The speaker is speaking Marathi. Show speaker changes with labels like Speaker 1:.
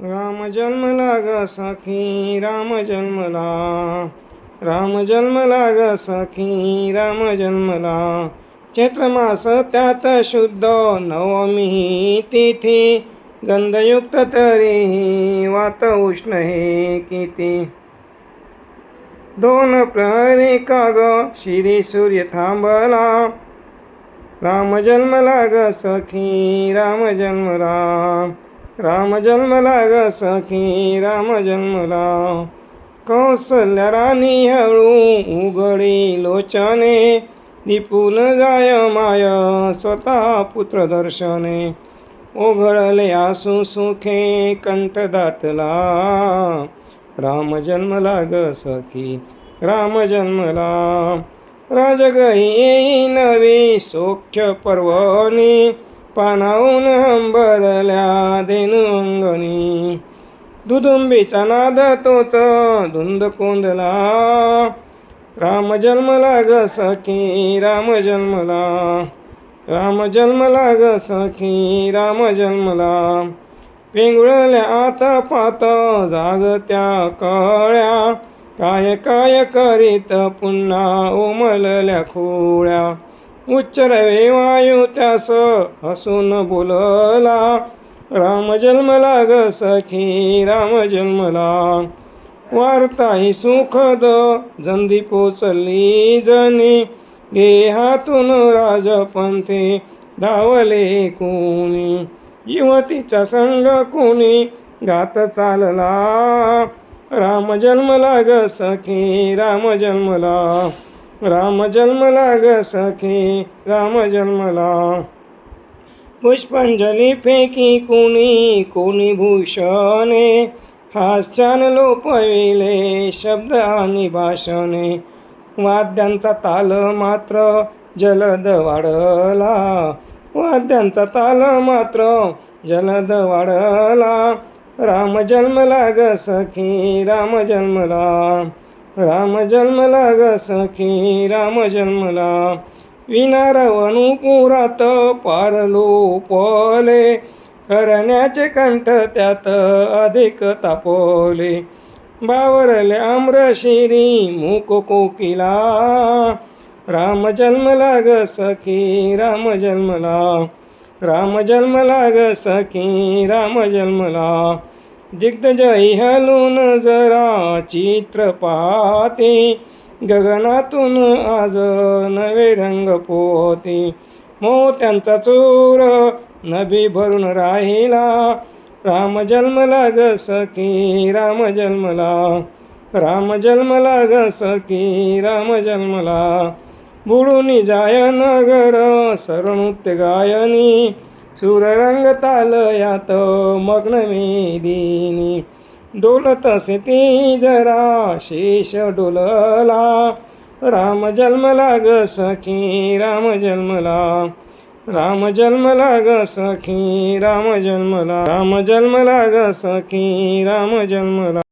Speaker 1: राम जन्मला ग सखी राम जन्मला राम जन्मला ग सखी राम जन्मला चैत्र मास त्यात शुद्ध नवमी तिथी. गंधयुक्त तरीही वात उष्ण हे किती. दोन प्रहरी काग श्री शिरी सूर्य थांबला. राम जन्मला ग सखी राम जन्मला राम जन्मला ग सखी राम जन्मला कौसल्या राणी हळू उघडी लोचने दीपून गाय माय स्वतः पुत्र दर्शने. ओघळले आसू सुखे कंठ दाटला राम जन्मला ग सखी राम जन्मला राजगही येई नवी सौख्य पर्वणी. पानावून हंबरल्या धेनु अंगणी दुदुंबीचा नाद तोच धुंद कोंदला. राम जन्मला ग सखी राम जन्मला. राम जन्मला ग सखी राम जन्मला. पिंगुळल्या आता पात जागत्या कळ्या. काय काय करीत पुन्हा उमलल्या खोळ्या. उच्चरवे वायू त्यास हसून बोलला राम जन्मला ग सखी राम जन्मला. वार्ताही सुखद जंदी पोचली जनी. देहातून राजपंथे धावले कोणी. युवतीचा संग कोणी गात चालला राम जन्मला ग सखी राम जन्मला. राम जन्मला ग सखी राम जन्मला पुष्पांजली फेकी कोणी कोणी भूषणे. हास्यान लोपविले शब्द आणि भाषणे. वाद्यांचा ताल मात्र जलद वाढला. वाद्यांचा ताल मात्र जलद वाढला. राम जन्मला ग सखी राम जन्मला राम जन्मला ग सखी राम जन्मला विनारवणुपुरात पारलो पले. करण्याचे कंठ त्यात अधिक तापवले. बावरले आम्रशिरी मूक कोकिला. राम जन्मला ग सखी राम जन्मला राम जन्मला ग सखी राम जन्मला दिग्गजही हलून जरा चित्र पाहते. गगनातून आज नवे रंग पोहते. मोत्यांचा चोर नभी भरून राहिला. राम जन्मला ग सखी राम जन्मला राम जन्मला ग सखी राम जन्मला बुडून जाय नगर सरणुत्य गायनी. सुररंग ताल यात मग्न मेदिनी डोलत असे ती जरा शेष डोलला. राम जन्मला ग सखी राम जन्मला. राम जन्मला ग सखी राम जन्मला. राम जन्मला ग सखी राम जन्मला.